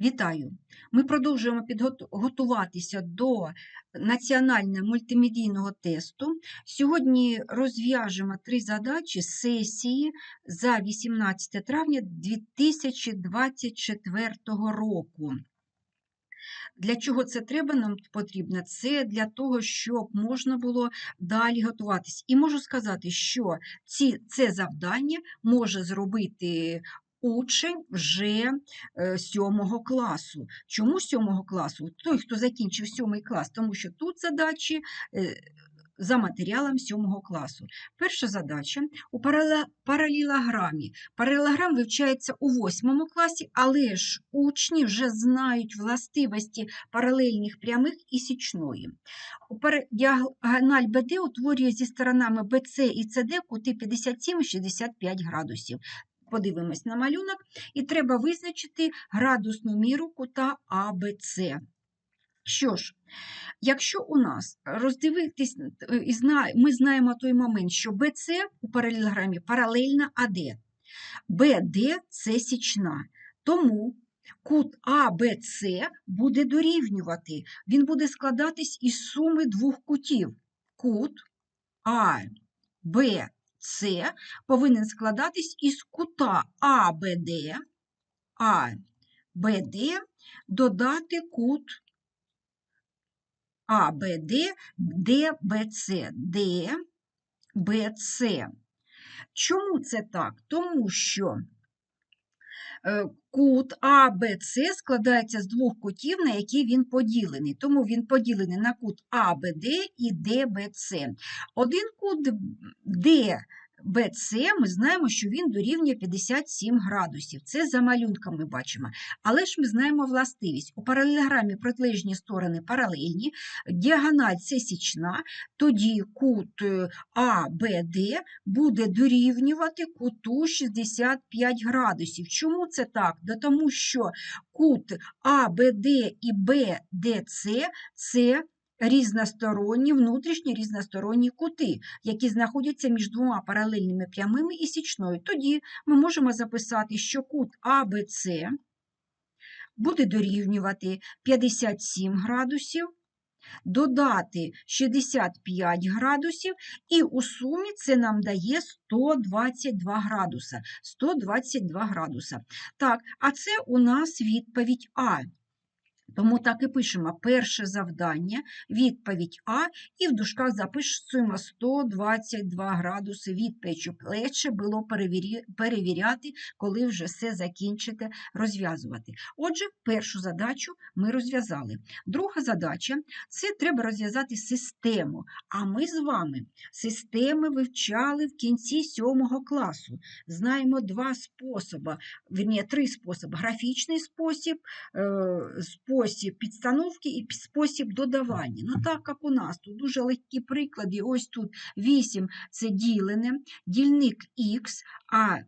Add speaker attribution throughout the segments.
Speaker 1: Вітаю! Ми продовжуємо підготуватися до національного мультимедійного тесту. Сьогодні розв'яжемо три задачі сесії за 18 травня 2024 року. Для чого це треба? Нам потрібно? Це для того, щоб можна було далі готуватись. І можу сказати, що ці, це завдання може зробити учень вже е, сьомого класу. Чому сьомого класу? Той, хто закінчив сьомий клас, тому що тут задачі е, за матеріалом сьомого класу. Перша задача у парале- паралелограмі. Паралелограм вивчається у восьмому класі, але ж учні вже знають властивості паралельних прямих і січної. Діагональ БД утворює зі сторонами BC і CD кути 57 і 65 градусів. Подивимось на малюнок, і треба визначити градусну міру кута АБЦ. Що ж, якщо у нас роздивитись, ми знаємо той момент, що BC у паралелограмі паралельна АД, BD – це січна. Тому кут АБЦ буде дорівнювати, він буде складатись із суми двох кутів. Кут АБЦ повинен складатись із кута АБД, АБД додати кут АБД, ДБЦ, ДБЦ. Чому це так? Тому що кут АБЦ складається з двох кутів, на які він поділений. Тому він поділений на кут АБД і ДБЦ. Один кут ДБЦ, ми знаємо, що він дорівнює 57 градусів. Це за малюнками бачимо. Але ж ми знаємо властивість. У паралелограмі протилежні сторони паралельні, діагональ це січна, тоді кут е, АБД буде дорівнювати куту 65 градусів. Чому це так? Да тому що кут АБД і БДЦ це різносторонні, внутрішні різносторонні кути, які знаходяться між двома паралельними прямими і січною. Тоді ми можемо записати, що кут АБЦ буде дорівнювати 57 градусів, додати 65 градусів, і у сумі це нам дає 122 градуса. 122 градуса. Так, а це у нас відповідь А. Тому так і пишемо перше завдання, відповідь А, і в дужках записуємо 122 градуси відповідь, щоб легше було перевіряти, коли вже все закінчите розв'язувати. Отже, першу задачу ми розв'язали. Друга задача це треба розв'язати систему. А ми з вами системи вивчали в кінці сьомого класу. Знаємо два способи, вірні, три способи: графічний спосіб, е, спосіб підстановки і спосіб додавання. Ну так як у нас тут дуже легкі приклади. Ось тут 8 це ділене, дільник х, а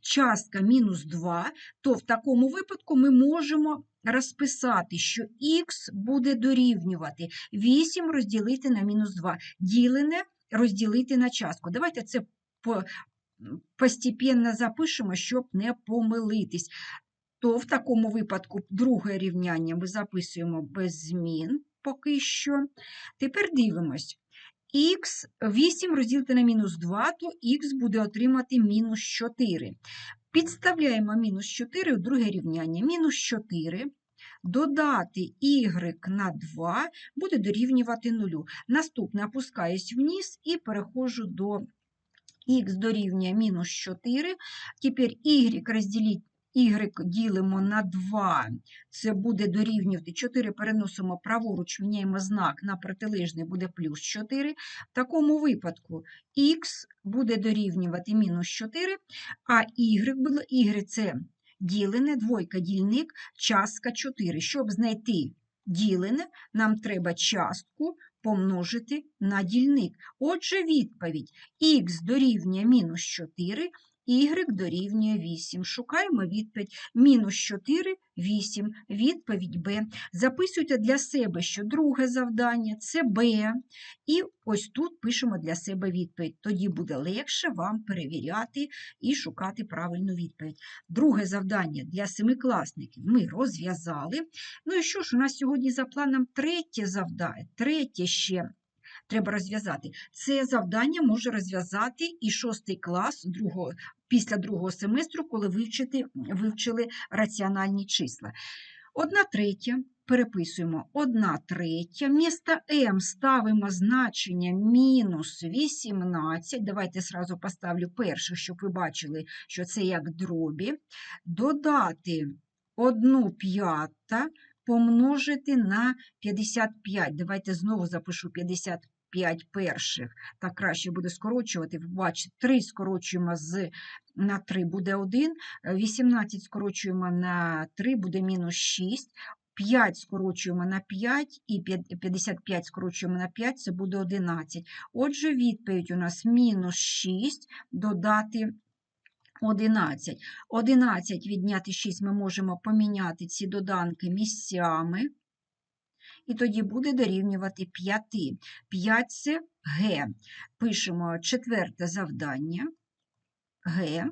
Speaker 1: частка мінус 2, то в такому випадку ми можемо розписати, що х буде дорівнювати 8 розділити на мінус 2, ділене розділити на частку. Давайте це по, постепенно запишемо, щоб не помилитись. То в такому випадку друге рівняння ми записуємо без змін поки що. Тепер дивимось. Х 8 розділити на мінус 2, то х буде отримати мінус 4. Підставляємо мінус 4 у друге рівняння. Мінус 4 додати y на 2 буде дорівнювати 0. Наступне опускаюсь вниз і переходжу до х дорівнює мінус 4. Тепер y розділіть y ділимо на 2, це буде дорівнювати 4, переносимо праворуч, міняємо знак на протилежний, буде плюс 4. В такому випадку х буде дорівнювати мінус 4, а y, y це ділене, двойка дільник, частка 4. Щоб знайти ділене, нам треба частку помножити на дільник. Отже, відповідь х дорівнює мінус 4, y дорівнює 8. Шукаємо відповідь. Мінус 4, 8. Відповідь Б. Записуйте для себе, що друге завдання це Б. І ось тут пишемо для себе відповідь. Тоді буде легше вам перевіряти і шукати правильну відповідь. Друге завдання для семикласників ми розв'язали. Ну і що ж, у нас сьогодні за планом третє завдання, третє ще треба розв'язати. Це завдання може розв'язати і шостий клас другого, після другого семестру, коли вивчити, вивчили раціональні числа. Одна третя. Переписуємо 1 третя. Місто М ставимо значення мінус 18. Давайте сразу поставлю перше, щоб ви бачили, що це як дробі. Додати 1 п'ята помножити на 55. Давайте знову запишу 55 перших. Так краще буде скорочувати. Бачите, 3 скорочуємо з на 3 буде 1, 18 скорочуємо на 3 буде мінус 6. 5 скорочуємо на 5 і 55 скорочуємо на 5, це буде 11. Отже, відповідь у нас мінус 6 додати 11. 11 відняти 6 ми можемо поміняти ці доданки місцями. І тоді буде дорівнювати 5. 5 це Г. Пишемо четверте завдання Г.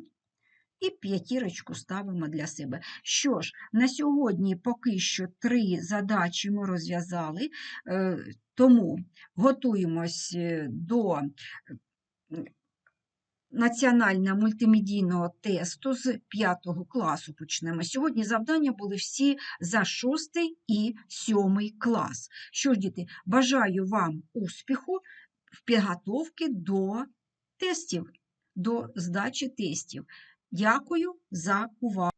Speaker 1: І п'ятірочку ставимо для себе. Що ж, на сьогодні поки що три задачі ми розв'язали, е, тому готуємось е, до національного мультимедійного тесту з 5 класу почнемо. Сьогодні завдання були всі за 6 і 7 клас. Що ж, діти, бажаю вам успіху в підготовці до тестів, до здачі тестів. Дякую за увагу.